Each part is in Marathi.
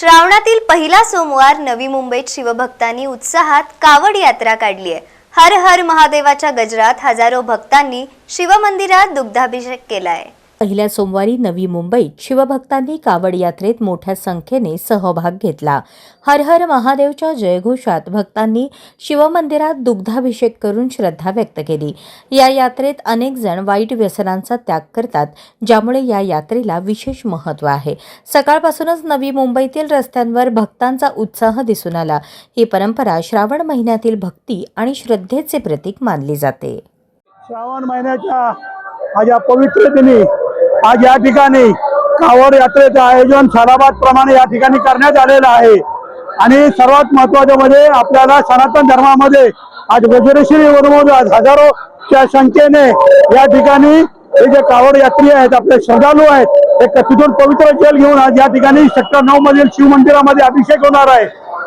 श्रावणातील पहिला सोमवार नवी मुंबईत शिवभक्तांनी उत्साहात कावड यात्रा काढली आहे. हर हर महादेवाच्या गजरात हजारो भक्तांनी शिवमंदिरात दुग्धाभिषेक केलाय पहिल्या सोमवारी नवी मुंबईत शिवभक्तांनी कावड यात्रेत मोठ्या संख्येने सहभाग घेतला. हर हर महादेवच्या जयघोषात भक्तांनी शिवमंदिरात दुग्धाभिषेक करून श्रद्धा व्यक्त केली. या यात्रेत अनेक जण वाईट व्यसनांचा त्याग करतात ज्यामुळे या यात्रेला विशेष महत्त्व आहे. सकाळपासूनच नवी मुंबईतील रस्त्यांवर भक्तांचा उत्साह दिसून आला. ही परंपरा श्रावण महिन्यातील भक्ती आणि श्रद्धेचे प्रतीक मानली जाते. श्रावण महिन्याच्या आज या पवित्र दिनी आज या ठिकाणी कावड यात्रेचं आयोजन साराबाद प्रमाणे या ठिकाणी करण्यात आलेलं आहे. आणि सर्वात महत्वाचं म्हणजे आपल्याला सनातन धर्मामध्ये आज वज्रश्री वरून आज हजारोच्या संख्येने या ठिकाणी हे जे कावड यात्री आहेत आपले श्रद्धालू आहेत ते तिथून पवित्र जल घेऊन आज या ठिकाणी सेक्टर नऊ मधील शिव मंदिरामध्ये अभिषेक होणार आहे.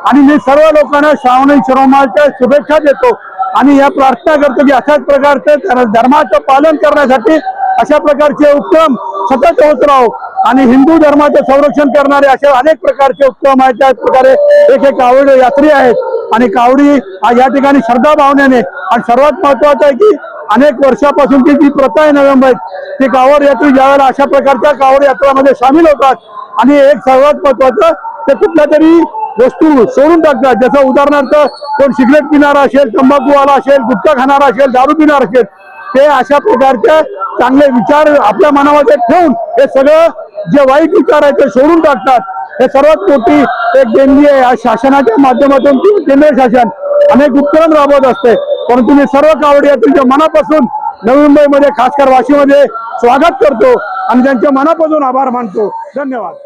आणि मी सर्व लोकांना श्रावणी श्रोमाच्या शुभेच्छा देतो. आणि या प्रार्थना करतो की अशाच प्रकारचे धर्माचं पालन करण्यासाठी अशा प्रकारचे उपक्रम सतत होत राहो आणि हिंदू धर्माचे संरक्षण करणारे असे अनेक प्रकारचे उपक्रम आहेत. त्याच प्रकारे एक एक कावड यात्री आहेत. आणि कावडी या ठिकाणी श्रद्धा भावनेने आणि सर्वात महत्वाचं आहे की अनेक वर्षापासूनची जी प्रथा आहे नवी मुंबईत ती कावड यात्री ज्यावेळेला अशा प्रकारच्या कावड यात्रामध्ये सामील होतात आणि एक सर्वात महत्वाचं ते कुठल्या तरी वस्तू सोडून टाकतात. जसं उदाहरणार्थ कोण सिगरेट पिणारा असेल तंबाखूवाला असेल गुटखा खाणारा असेल दारू पिणार असेल ते अशा प्रकारचे चांगले विचार आपल्या मनामध्ये ठेवून हे सगळं जे वाईट विचार आहे ते सोडून टाकतात. हे सर्वात मोठी एक देणगी आहे. या शासनाच्या माध्यमातून केंद्र शासन अनेक उपकरण राबवत असते. परंतु मी सर्व कावडिया तुमच्या मनापासून नवी मुंबईमध्ये खासकर वाशीमध्ये स्वागत करतो आणि त्यांच्या मनापासून आभार मानतो. धन्यवाद.